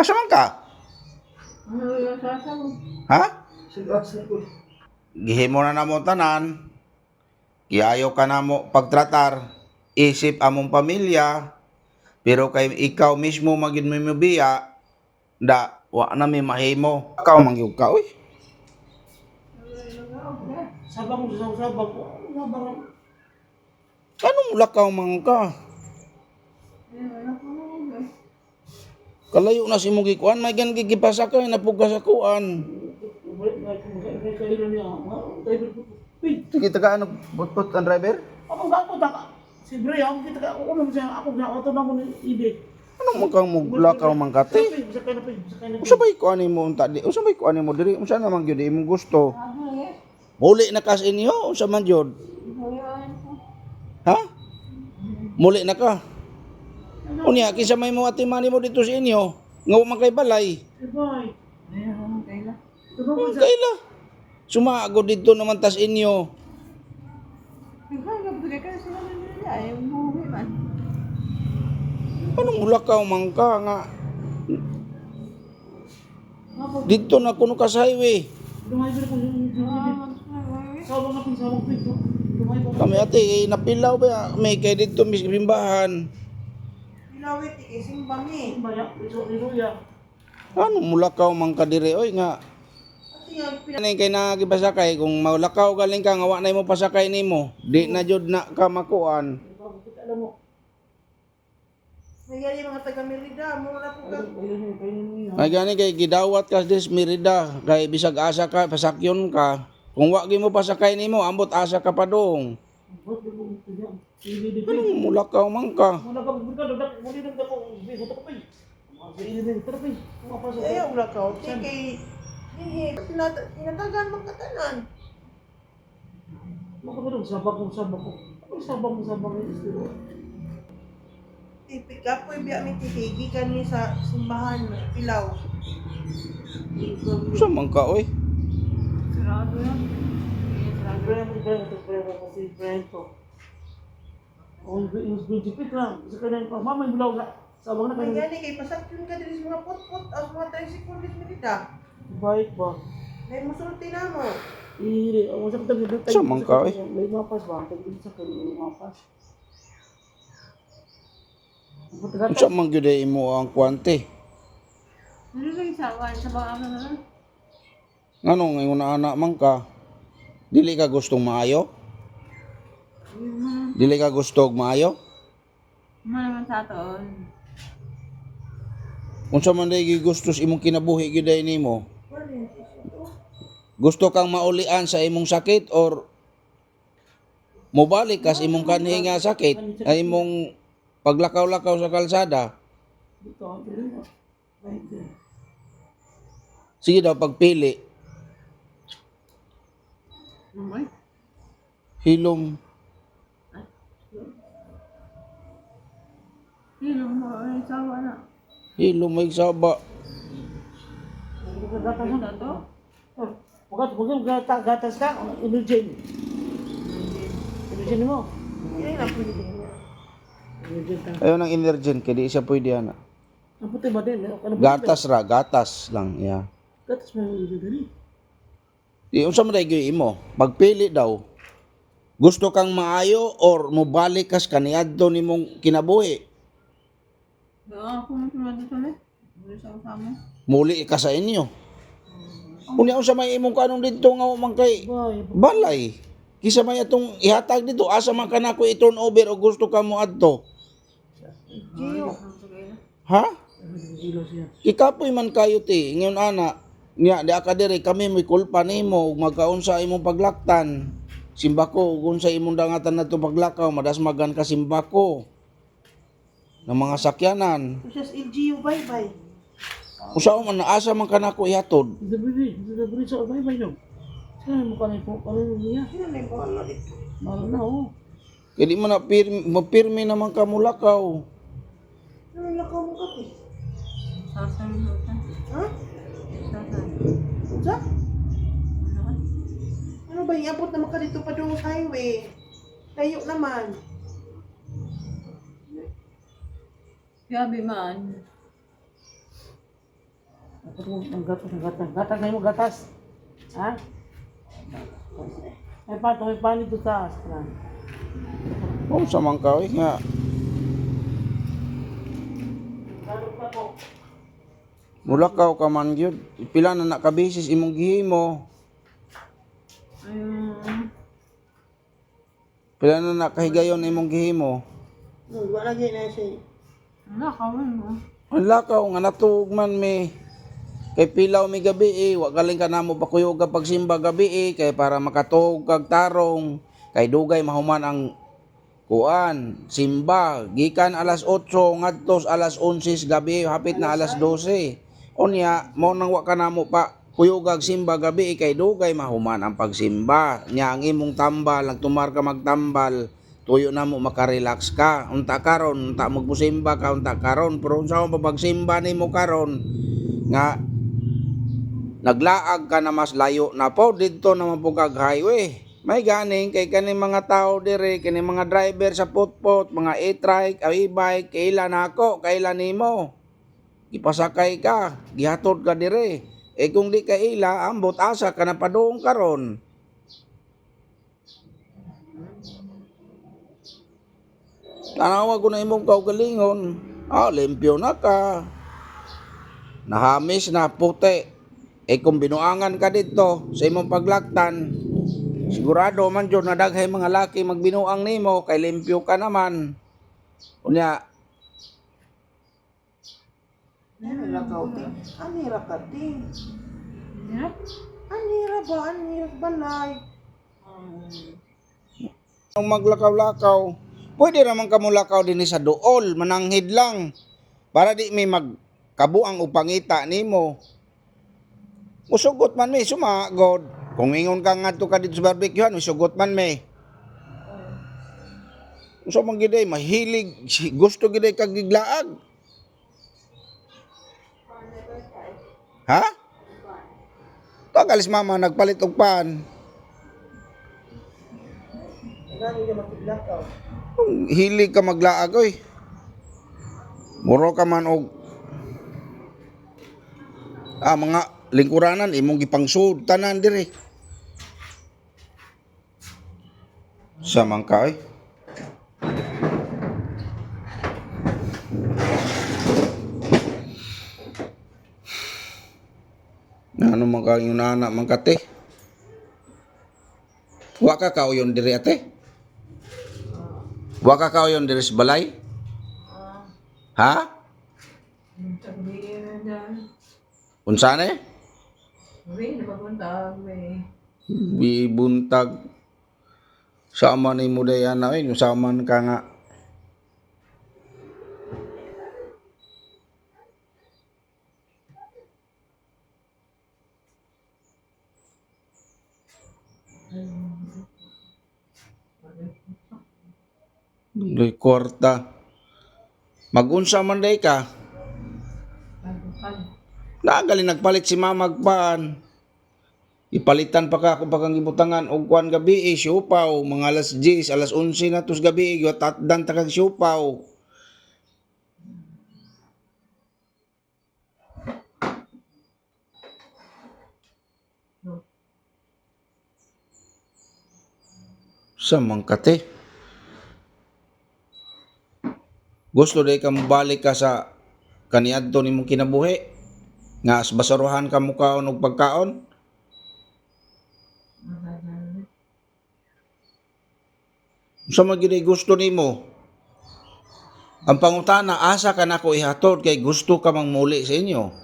Asa man ka? Ano? Ha? Gihimo na namo tanan. Kiayo ka na mo pagtratar. Isip among pamilya. Pero kay ikaw mismo magin mo biya, da wa na mi mahimo. Ikaw mangyug ka oy. Sabang sa sabang. Sabang. Anong lakaw man ka? Kalayo na si mo gikuan, may gan gigipasakay na puga sa kuan. Kailan niya. Driver ko. Uy, Sige taga ano butbut ang driver? ako ba ako taka. Si Bray, ako kita ka. Ako naman siya. Ako na auto na mo ni Ibe. Anong man kang muglakaw man kate? Usa bay kuan mo unta di? Usa bay kuan mo diri? Unsa naman gyud imong gusto? Muli na kas inyo unsa man gyud? Ha? Muli na ka. Unya kinsa may mo atimani mo dito sa inyo? Nga man kay balay. Ang sa. kaila. Sumago dito naman tas inyo. Ikaw, nabigay ka man. Ka nga? Dito na kuno ka sa highway. Kami ate, eh, napilaw ba? May kay dito mis Pilawit, ikising bangi. Baya. Iso iluya. Ano mulakaw man ka dire oy nga Kanay kay nagipasakay kung maulakaw galing ka nga wa na mo pasakay nimo. Di na jud na ka makuan. Nagyari mga taga Merida, mura po ka. Ay gani kay gidawat ka des Merida kay bisag asa ka pasakyon ka. Kung wa gi mo pasakay nimo ambot asa ka pa dong. Ko ko. Hindi di. Anong mulakaw man ka? Muna ka buka dadak muli nang dako. Din terapi. Mapasok. Ayaw wala ka. Kay... Tinatagan mong katanan. Makapagod sabak ko sabak ko. Ay sabak mo sabak ni istiro. Tipik ka po, ibiya may titigi ka sa simbahan, pilaw. Sa man ka oy? Sarado yan. Sarado. Brand mo brand to brand mo si brand to. Oh, yung beauty lang. Sa kanang mama yung bulaw na. Sabang na May kanang gani, kay pasakyon ka din sa mga put-put, ang mga tricycle din Merida. bike ba. May musulti na mo. Iri, ang sa tabi dito. Sa man ka, eh? May mapas ba? Tabi sa kanang mapas. Unsa man gyud ay imo ang kwante? Ano yung isawan? Sa baka ano na lang? Nganong ingon anak man ka? Dili ka gustong maayo? Dili ka gusto og maayo? Ano naman sa aton? Unsa man day gusto sa imong kinabuhi gyud ay nimo? Gusto kang maulian sa imong sakit or mobalik ka sa imong kanhi nga sakit ay imong paglakaw-lakaw sa kalsada? Sige daw pagpili. Hilom. Sino mo? Ay, isawa na. Hilom may saba. Gatas na. to? Pagkat pagkat gatas ka, imagine. Imagine mo. Yan lang pwede din. Imagine ka. Ayaw ng energen kay di siya pwede ana. Ang puti ba din? Gatas ra, gatas lang. Yeah. Gatas mo yung dito Di unsa man day gyud imo? Pagpili daw. Gusto kang maayo or mobalik kas kaniadto nimong kinabuhi? Oo, ako na sila dito ulit. Ulit sa usama. Muli ka sa inyo. Unya unsa may imong kanong dito nga man kay balay. Kisa may atong ihatag dito asa man kana ko i-turn over o gusto ka mo adto? Ha? Ikapoy man kayo ti, ngayon ana, niya di ka diri kami may kulpa nimo ug magkaunsa imong paglaktan. Simbako ug unsa imong dangatan nadto paglakaw, madas magan ka simbako. Ng mga sakyanan. Sa LGU, bye-bye. Usa man naasa man kanako ihatod. Dabri, dabri sa bye bye no. Saan mo kanay po? Ano niya? Sino na oh. Kaya di man na pirmi, mapirmi naman ka mulakaw. Ano ka mo kati? Sasan mo ito. Ha? Sasan. Sa? Ano ka? Ano ba, iabot naman ka dito pa doon sa highway. Tayo naman. Gabi man. Ang gatas, ang gatas. Gatas na mo, gatas. Ha? Ay, pato, may panin to taas. Lang. Oh, sa man ka, eh, nga. Mulakaw ka man gyud. Pila na nakabisis imong gihimo. Ayun. Pila na nakahigayon imong gihimo. Wala lagi na siya. Kawan mo. Ang lakaw nga natug man me. Kay pilaw mi gabi eh, wa galing ka namo pakuyog ka pagsimba gabi eh, kay para makatuog kag tarong. Kay dugay mahuman ang kuan, simba, gikan alas 8 ngadto sa alas 11 gabi, hapit na alas 12. Unya, mo nang wa ka namo pa kuyog kag simba gabi eh, kay dugay mahuman ang pagsimba. Nya ang imong tambal, nagtumar ka magtambal, tuyo na mo makarelax ka. Unta karon, unta magpusimba ka, unta karon. Pero unsa mo pagsimba nimo karon nga naglaag ka na mas layo na po dito naman po kag highway. May ganing kay kani mga tao dire, kani mga driver sa putpot, mga e-trike, e-bike, kailan ako, kailan nimo. Ipasakay ka, gihatod ka dire. Eh kung di ka ila, ambot asa ka na padung karon. Tanawa ko na imong kaugalingon. Ah, limpyo na ka. Nahamis na puti. Eh kung binuangan ka dito sa imong paglaktan, sigurado man jud na daghay mga laki magbinuang nimo kay limpyo ka naman. Unya, Ano lakaw, te? Anira ka, te. Yeah. Anira ba? Anira balay. ang maglakaw-lakaw, pwede naman ka mulakaw din sa dool, mananghid lang. Para di may magkabuang upangita nimo. Usugot man may sumagod. Kung ingon ka nga to ka dito sa barbecuehan, usugot man may. So man giday mahilig, gusto giday kag giglaag. Ha? Tagalis mama nagpalit og pan. Gani ka makiglakaw. Hilig ka maglaag oy. Muro ka man og ah mga lingkuranan imong gipangsud tanan dire. Sa man ka oy. Ano man ka yung nana man kate? Wa ka kauyon dire ate? Wa ka kauyon dire sa balay? Ha? Na dyan. Unsa ne? Bibuntag sama ni mo dayan na sama ka nga. Doy kwarta. Magunsa man day ka. Nagali nagpalit si mamagpan. Ipalitan pa ka kung pakang gibutangan og kwan gabi eh, siupaw, mga alas 10, alas 11 na tus gabi, eh, tatdan ta kag siupaw. Sa mangkate. Gusto day ka balik ka sa kaniadto nimong kinabuhi? Nga as basaruhan ka mo kaon og pagkaon sa mga gusto nimo. Ang pangutana asa ka nako ihatod kay gusto ka mang muli sa inyo?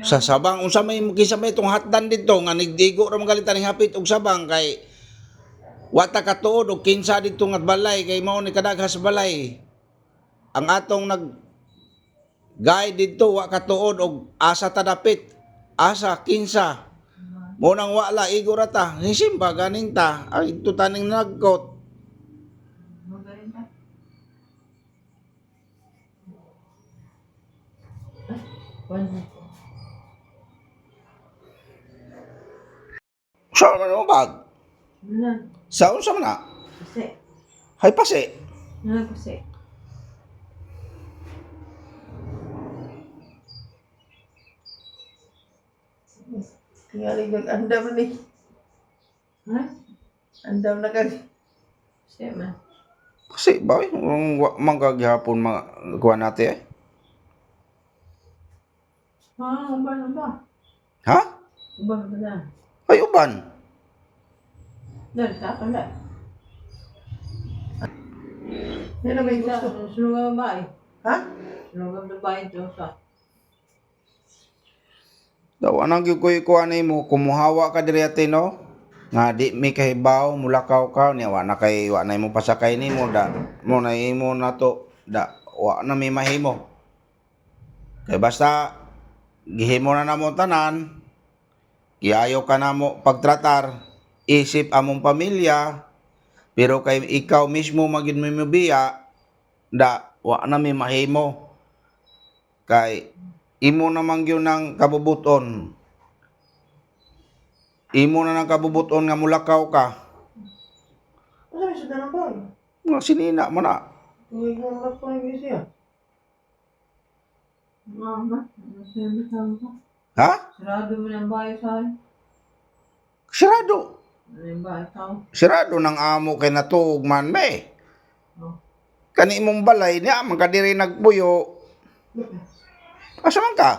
Sa sabang unsa may kisa may itong hatdan dito nga nigdigo ra magalitan ni hapit og sabang kay wata ka tuod og kinsa dito nga balay kay mao ni kadagha sa balay. Ang atong nag guide dito wa ka tuod og asa tadapit asa kinsa. Mo nang wala igo ra ta. Simba ganing ta. Ay tutaning nagkot. Sa man bag Ano? sa unsa man na Kasi. hay pasi Ano kasi? Tingali nag-andam ni. Ha? Andam na kag. Siya man. Kasi ba, eh, kung wa man kaghapon mga kuha natin eh. Ah, uban na ba? Ha? Uban ba na? Ay, uban. Dahil sa akin na. Yan na ba yung gusto? Sulungan ba eh? Ha? Sulungan ba ba ito sa? Daw, anang kuy kuha na mo, kumuhawa ka diri ate, no? Nga di may kahibaw, mulakaw ka, niya, wa na kay, wa na mo pasakay ni mo, da, mo na imo na to, da, wa na may mahimo. Kay basta, gihimo na namo tanan, giayo ka na mo pagtratar, isip among pamilya, pero kay ikaw mismo magin mo biya, da, wa na may mahimo. Kay, imo namang yun ng kabubuton. Imo na ng kabubuton nga mulakaw ka. Ano sabi sa tanong ba? Nga sinina mo na. Tuwing mo lang pa yung siya. Mama, ano siya ba? Ha? Sarado mo ng bahay sa akin. Sirado. Ano sa Sirado ng amo kay natuog man me. Oh. Kani imong balay niya, man kadiri nagbuyo. Asa man ka?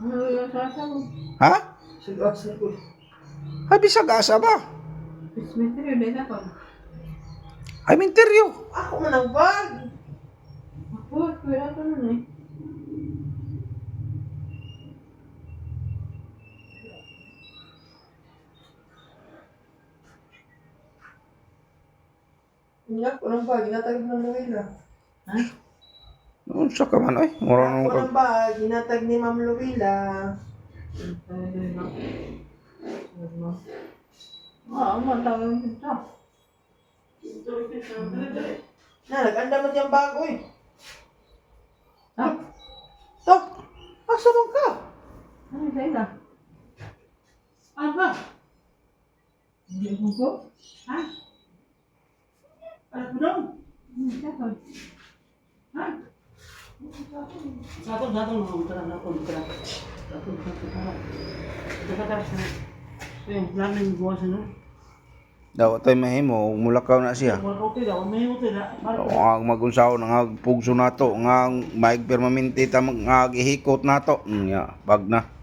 Ano? Ha? Sigas na ko. Ay, bisag asa ba? Ay, minteryo. Ako man ang bag. Ako, kuya ko nun eh. Nga ko ng bag. Inatag ng Luwila. Ha? Unsa ka man, ay. Mura nung ka. ng bag. Inatag ni Ma'am Luwila. Ah, ano tawag yung ito? Na, nag-andam na diyang bag, oy. Ha? To, asa mo ka? Ano sa'yo na? Ano ba? Hindi ko ko? Ha? Ano ba daw? Ko? Ha? Satu mga utara na ko utara. Satu satu utara. Dapat ka sa. Eh, planning buwas na. Daw, tay mahimo. Mulakaw na siya. Wala ko tira, may utira. Para O ang magunsaw nga pugso nato nga maig permanente ta nga gihikot nato. Mm, ya, bag na.